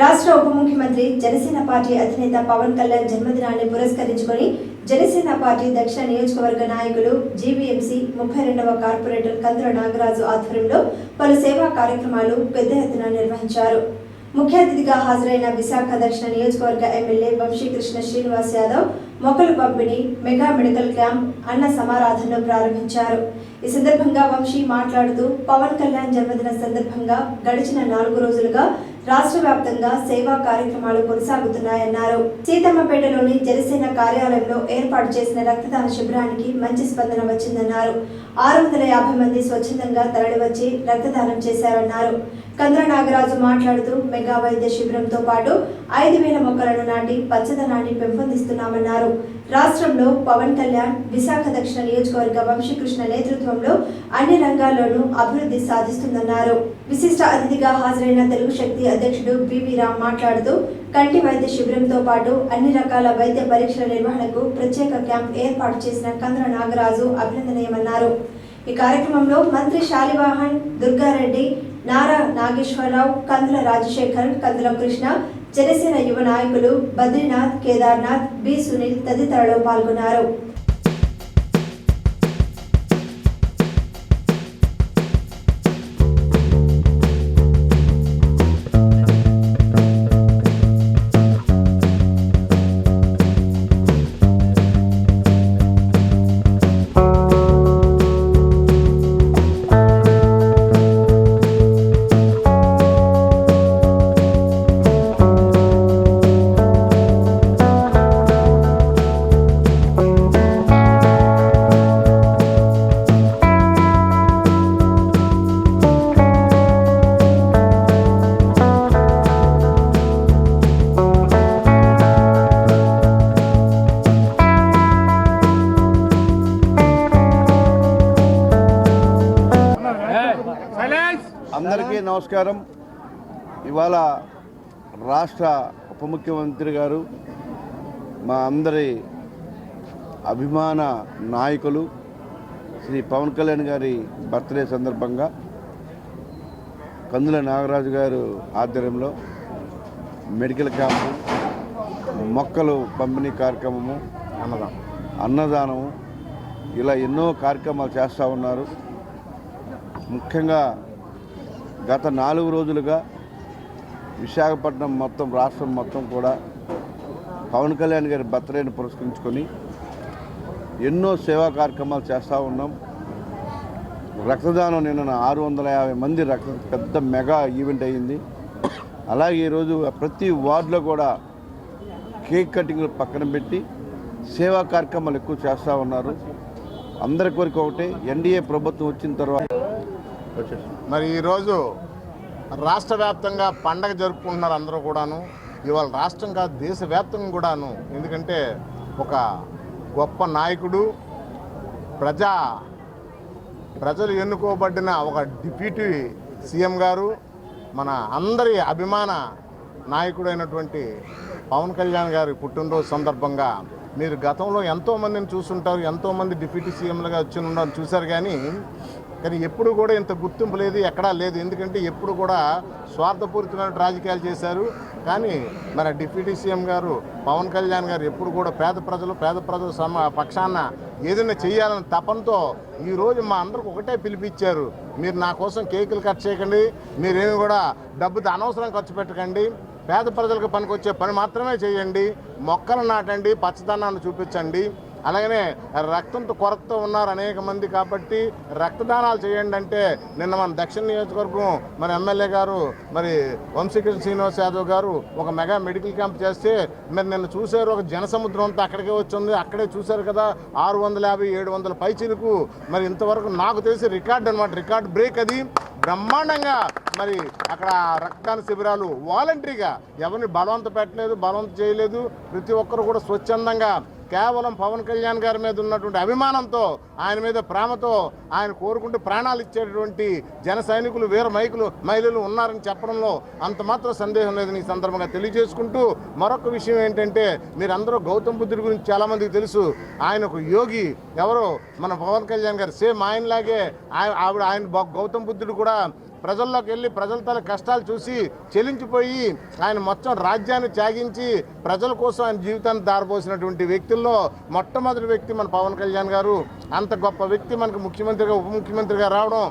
రాష్ట్ర ఉప ముఖ్యమంత్రి జనసేన పార్టీ అధినేత పవన్ కళ్యాణ్ జన్మదినాన్ని పురస్కరించుకొని జనసేన పార్టీ దక్షిణ నియోజకవర్గ నాయకులు జీవీఎంసీ ముప్పై రెండవ కార్పొరేటర్ కందుల నాగరాజు ఆధ్వర్యంలో పలు సేవా కార్యక్రమాలు పెద్ద ఎత్తున నిర్వహించారు. ముఖ్య అతిథిగా హాజరైన విశాఖ దక్షిణ నియోజకవర్గ ఎమ్మెల్యే వంశీకృష్ణ శ్రీనివాస్ యాదవ్ మొక్కలు పంపిణీ మెగా మెడికల్ క్యాంప్ అన్న సమారాధనను ప్రారంభించారు. ఈ సందర్భంగా వంశీ మాట్లాడుతూ పవన్ కళ్యాణ్ జన్మదిన సందర్భంగా గడిచిన నాలుగు రోజులుగా రాష్ట్ర వ్యాప్తంగా సేవా కార్యక్రమాలు కొనసాగుతున్నాయన్నారు. సీతమ్మపేటలోని జనసేన కార్యాలయంలో ఏర్పాటు చేసిన రక్తదాన శిబిరానికి మంచి స్పందన వచ్చిందన్నారు. ఆరు వందల యాభై మంది స్వచ్ఛందంగా తరలివచ్చి రక్తదానం చేశారన్నారు. కంద్ర నాగరాజు మాట్లాడుతూ మెగా వైద్య శిబిరంతో పాటు ఐదు వేల మొక్కలను నాటి పచ్చదనాన్ని పెంపొందిస్తున్నామన్నారు. రాష్ట్రంలో పవన్ కళ్యాణ్ విశాఖ దక్షిణ నియోజకవర్గ వంశీకృష్ణ నేతృత్వంలో అన్ని రంగాల్లోనూ అభివృద్ధి సాధిస్తుందన్నారు. విశిష్ట అతిథిగా హాజరైన తెలుగు శక్తి అధ్యక్షుడు బివి రామ్ మాట్లాడుతూ కంటి వైద్య శిబిరంతో పాటు అన్ని రకాల వైద్య పరీక్షల నిర్వహణకు ప్రత్యేక క్యాంప్ ఏర్పాటు చేసిన కంద్ర నాగరాజు అభినందనీయమన్నారు. ఈ కార్యక్రమంలో మంత్రి శాలివాహన్ దుర్గారెడ్డి నారా నాగేశ్వరరావు కందుల రాజశేఖర్ కందుల కృష్ణ జనసేన యువ నాయకులు బద్రీనాథ్ కేదార్నాథ్ బి సునీల్ తదితరులు పాల్గొన్నారు. అందరికీ నమస్కారం. ఇవాళ రాష్ట్ర ఉప ముఖ్యమంత్రి గారు మా అందరి అభిమాన నాయకులు శ్రీ పవన్ కళ్యాణ్ గారి బర్త్డే సందర్భంగా కందుల నాగరాజు గారు ఆధ్వర్యంలో మెడికల్ క్యాంపు మొక్కలు పంపిణీ కార్యక్రమము అన్నదానం అన్నదానము ఇలా ఎన్నో కార్యక్రమాలు చేస్తూ ఉన్నారు. ముఖ్యంగా గత నాలుగు రోజులుగా విశాఖపట్నం మొత్తం రాష్ట్రం మొత్తం కూడా పవన్ కళ్యాణ్ గారి బర్త్డేని పురస్కరించుకొని ఎన్నో సేవా కార్యక్రమాలు చేస్తూ ఉన్నాం. రక్తదానం నిన్న ఆరు వందల యాభై మంది రక్త పెద్ద మెగా ఈవెంట్ అయ్యింది. అలాగే ఈరోజు ప్రతి వార్డులో కూడా కేక్ కటింగ్లు పక్కన పెట్టి సేవా కార్యక్రమాలు ఎక్కువ చేస్తూ ఉన్నారు. అందరి కోరిక ఒకటే ఎన్డీఏ ప్రభుత్వం వచ్చిన తర్వాత మరి ఈరోజు రాష్ట్ర వ్యాప్తంగా పండగ జరుపుకుంటున్నారు అందరూ కూడాను. ఇవాళ రాష్ట్రం కాదు దేశవ్యాప్తంగా కూడాను. ఎందుకంటే ఒక గొప్ప నాయకుడు ప్రజా ప్రజలు ఎన్నుకోబడిన ఒక డిప్యూటీ సీఎం గారు మన అందరి అభిమాన నాయకుడైనటువంటి పవన్ కళ్యాణ్ గారి పుట్టినరోజు సందర్భంగా మీరు గతంలో ఎంతోమందిని చూసుంటారు ఎంతోమంది డిప్యూటీ సీఎంలుగా వచ్చి ఉండడం చూశారు కానీ కానీ ఎప్పుడు కూడా ఇంత గుర్తింపు లేదు ఎక్కడా లేదు. ఎందుకంటే ఎప్పుడు కూడా స్వార్థపూరితమైన రాజకీయాలు చేశారు. కానీ మన డిప్యూటీ సీఎం గారు పవన్ కళ్యాణ్ గారు ఎప్పుడు కూడా పేద ప్రజలు పేద ప్రజల సమ పక్షాన ఏదైనా చేయాలని తపంతో ఈరోజు మా అందరికి ఒకటే పిలిపించారు మీరు నా కోసం కేకులు కట్ చేయకండి మీరేమి కూడా డబ్బుతో అనవసరం ఖర్చు పెట్టకండి పేద ప్రజలకు పనికొచ్చే పని మాత్రమే చేయండి మొక్కలు నాటండి పచ్చదనాన్ని చూపించండి. అలాగనే రక్తంతో కొరతతో ఉన్నారు అనేక మంది కాబట్టి రక్తదానాలు చేయండి అంటే నిన్న మన దక్షిణ నియోజకవర్గం మన ఎమ్మెల్యే గారు మరి వంశీకృష్ణ శ్రీనివాస్ యాదవ్ గారు ఒక మెగా మెడికల్ క్యాంప్ చేస్తే మరి నిన్న చూశారు ఒక జనసముద్రం అంతా అక్కడికే వచ్చింది. అక్కడే చూశారు కదా ఆరు వందల యాభై ఏడు వందల పైచీలకు. మరి ఇంతవరకు నాకు తెలిసి రికార్డ్ అనమాట రికార్డ్ బ్రేక్ అది. బ్రహ్మాండంగా మరి అక్కడ రక్తదాన శిబిరాలు వాలంటరీగా ఎవరిని బలవంత పెట్టలేదు బలవంత చేయలేదు. ప్రతి ఒక్కరు కూడా స్వచ్ఛందంగా కేవలం పవన్ కళ్యాణ్ గారి మీద ఉన్నటువంటి అభిమానంతో ఆయన మీద ప్రేమతో ఆయన కోరుకుంటూ ప్రాణాలు ఇచ్చేటువంటి జన సైనికులు వీర మైకులు మహిళలు ఉన్నారని చెప్పడంలో అంత మాత్రం సందేహం లేదని ఈ సందర్భంగా తెలియజేసుకుంటూ మరొక విషయం ఏంటంటే మీరందరూ గౌతమ్ బుద్ధుడి గురించి చాలామందికి తెలుసు. ఆయన ఒక యోగి. ఎవరో? మన పవన్ కళ్యాణ్ గారు. సేమ్ ఆయనలాగే ఆయన ఆవిడ ఆయన గౌతమ్ బుద్ధుడు కూడా ప్రజల్లోకి వెళ్ళి ప్రజల తన కష్టాలు చూసి చెలించిపోయి ఆయన మొత్తం రాజ్యాన్ని త్యాగించి ప్రజల కోసం ఆయన జీవితాన్ని దారిపోసినటువంటి వ్యక్తుల్లో మొట్టమొదటి వ్యక్తి మన పవన్ కళ్యాణ్ గారు. అంత గొప్ప వ్యక్తి మనకు ముఖ్యమంత్రిగా ఉప ముఖ్యమంత్రిగా రావడం